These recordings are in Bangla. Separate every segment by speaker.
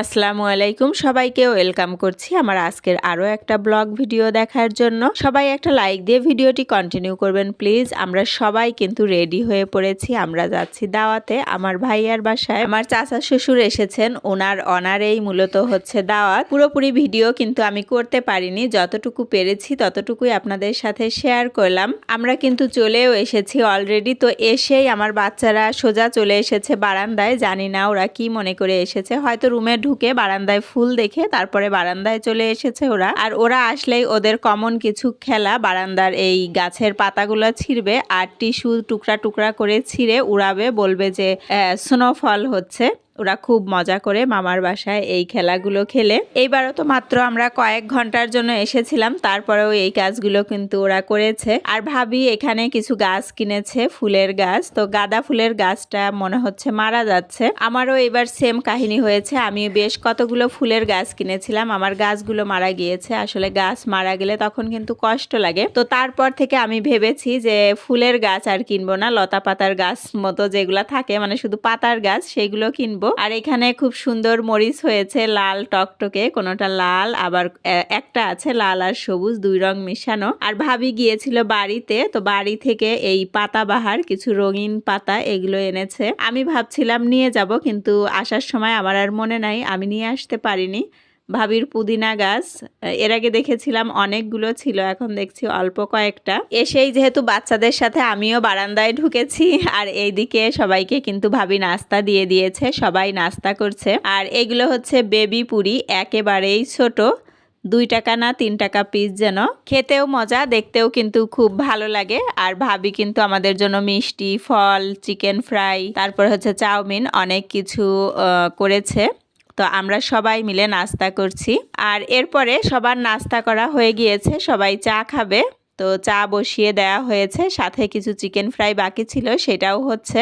Speaker 1: আসসালামু আলাইকুম সবাইকে, ওয়েলকাম করছি আমার আজকের আরও একটা ব্লগ ভিডিও দেখার জন্য। সবাই একটা লাইক দিয়ে ভিডিওটি কন্টিনিউ করবেন প্লিজ আমরা সবাই কিন্তু রেডি হয়ে পড়েছি, আমরা যাচ্ছি দাওয়াতে। আমার ভাইয়ার বাসায় আমার চাচা শ্বশুর এসেছেন, ওনার অনারেই মূলত হচ্ছে দাওয়াত। পুরোপুরি ভিডিও কিন্তু আমি করতে পারিনি, যতটুকু পেরেছি ততটুকুই আপনাদের সাথে শেয়ার করলাম। আমরা কিন্তু চলেও এসেছি অলরেডি তো এসেই আমার বাচ্চারা সোজা চলে এসেছে বারান্দায়। জানি না ওরা কি মনে করে এসেছে, হয়তো রুমে ঢুকে বারান্দায় ফুল দেখে তারপরে বারান্দায় চলে এসেছে ওরা। আর ওরা আসলেই ওদের কমন কিছু খেলা, বারান্দার এই গাছের পাতাগুলো ছিঁড়বে আর টিস্যু টুকরা টুকরা করে ছিঁড়ে উড়াবে, বলবে যে স্নোফল হচ্ছে। ওরা খুব মজা করে মামার বাসায় এই খেলাগুলো খেলে। এইবারও তো মাত্র আমরা কয়েক ঘণ্টার জন্য এসেছিলাম, তারপরেও এই কাজগুলো কিন্তু ওরা করেছে। আর ভাবি এখানে কিছু গাছ কিনেছে, ফুলের গাছ। তো গাঁদা ফুলের গাছটা মনে হচ্ছে মারা যাচ্ছে। আমারও এবার সেম কাহিনী হয়েছে আমি বেশ কতগুলো ফুলের গাছ কিনেছিলাম, আমার গাছগুলো মারা গিয়েছে। আসলে গাছ মারা গেলে তখন কিন্তু কষ্ট লাগে। তো তারপর থেকে আমি ভেবেছি যে ফুলের গাছ আর কিনবো না, লতা পাতার গাছ মতো যেগুলা থাকে মানে শুধু পাতার গাছ, সেগুলো কিনবো। আর এখানে খুব সুন্দর মরিচ হয়েছে লাল টকটকে, কোনোটা লাল, আবার একটা আছে লাল আর সবুজ, দুই রং মেশানো। আর ভাবি গিয়েছিল বাড়িতে, তো বাড়ি থেকে এই পাতাবাহার, কিছু রঙিন পাতা এগুলো এনেছে। আমি ভাবছিলাম নিয়ে যাব, কিন্তু আসার সময় আমার আর মনে নাই, আমি নিয়ে আসতে পারিনি। ভাবির পুদিনা গাছ। এর আগে দেখেছিলাম অনেকগুলো ছিল, এখন দেখছি অল্প কয়েকটা। এসেই যেহেতু বাচ্চাদের সাথে আমিও বারান্দায় ঢুকেছি, আর এইদিকে সবাইকে কিন্তু ভাবি নাস্তা দিয়ে দিয়েছে, সবাই নাস্তা করছে। আর এগুলো হচ্ছে বেবি পুরি, একেবারেই ছোট। দুই টাকা না তিন টাকা পিস যেন। খেতেও মজা, দেখতেও কিন্তু খুব ভালো লাগে। আর ভাবি কিন্তু আমাদের জন্য মিষ্টি, ফল চিকেন ফ্রাই তারপর হচ্ছে চাউমিন, অনেক কিছু করেছে। তো আমরা সবাই মিলে নাস্তা করছি। আর এরপরে সবার নাস্তা করা হয়ে গিয়েছে, সবাই চা খাবে। তো চা বসিয়ে দেওয়া হয়েছে, সাথে কিছু চিকেন ফ্রাই বাকি ছিল, সেটাও হচ্ছে।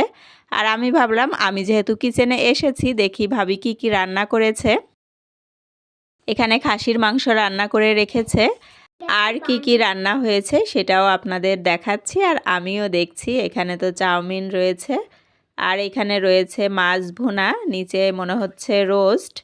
Speaker 1: আর আমি ভাবলাম, আমি যেহেতু কিচেনে এসেছি, দেখি ভাবি কি কি রান্না করেছে। এখানে খাসির মাংস রান্না করে রেখেছে। আর কি কি রান্না হয়েছে, সেটাও আপনাদের দেখাচ্ছি, আর আমিও দেখছি, এখানে তো চাউমিন রয়েছে। আর এখানে রয়েছে মাছ ভুনা, নিচে মনে হচ্ছে রোস্ট।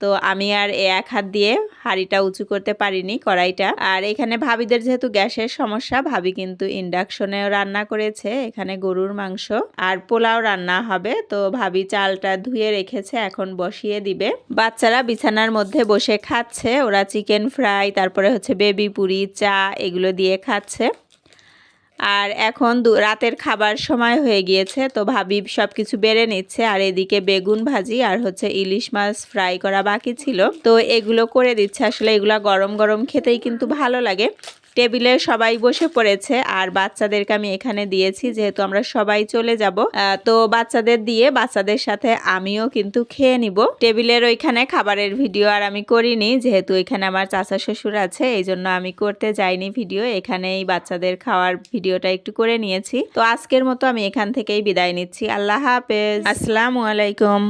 Speaker 1: তো আমি আর এক হাত দিয়ে হাঁড়িটা উঁচু করতে পারিনি কড়াইটা। আর এখানে ভাবিদের যেহেতু গ্যাসের সমস্যা, ভাবি কিন্তু ইন্ডাকশনেও রান্না করেছে, এখানে গরুর মাংস আর পোলাও রান্না হবে। তো ভাবি চালটা ধুয়ে রেখেছে, এখন বসিয়ে দিবে। বাচ্চারা বিছানার মধ্যে বসে খাচ্ছে, ওরা চিকেন ফ্রাই, তারপরে হচ্ছে বেবি পুরি, চা এগুলো দিয়ে খাচ্ছে। আর এখন রাতের খাবার সময় হয়ে গিয়েছে, তো ভাবি সব কিছু বেড়ে নিচ্ছে। আর এদিকে বেগুন ভাজি আর হচ্ছে ইলিশ মাছ ফ্রাই করা বাকি ছিল। তো এগুলো করে দিচ্ছে। আসলে এগুলো গরম গরম খেতেই কিন্তু ভালো লাগে। টেবিলে সবাই বসে পড়েছে আর বাচ্চাদেরকে আমি এখানে দিয়েছি, যেহেতু আমরা সবাই চলে যাব। তো বাচ্চাদের দিয়ে বাচ্চাদের সাথে আমিও কিন্তু খেয়ে নিব। টেবিলের ওইখানে খাবারের ভিডিও আর আমি করিনি, যেহেতু এখানে আমার চাচা শ্বশুর আছে, এই জন্য আমি করতে যাইনি ভিডিও। এখানেই বাচ্চাদের খাওয়ার ভিডিওটা একটু করে নিয়েছি। তো আজকের মতো আমি এখান থেকেই বিদায় নিচ্ছি। আল্লাহ হাফেজ। আসসালামু আলাইকুম।